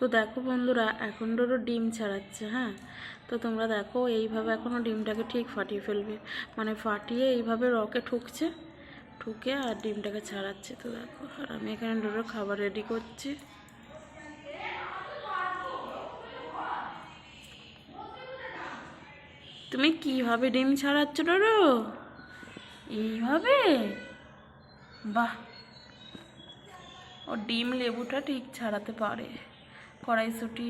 তো দেখো বন্ধুরা এখন ডোরো ডিম ছাড়াচ্ছে হ্যাঁ? তো তোমরা দেখো, এইভাবে এখনও ডিমটাকে ঠিক ফাটিয়ে ফেলবে। মানে ফাটিয়ে এইভাবে রকে ঠুকছে, ঠুকে আর ডিমটাকে ছাড়াচ্ছে। তো দেখো, আর আমি এখানে ডোরো খাবার রেডি করছি। তুমি কীভাবে ডিম ছাড়াচ্ছ ডোরো এইভাবে? বাহ! ও ডিম লেবুটা ঠিক ছাড়াতে পারে। কড়াইশুটি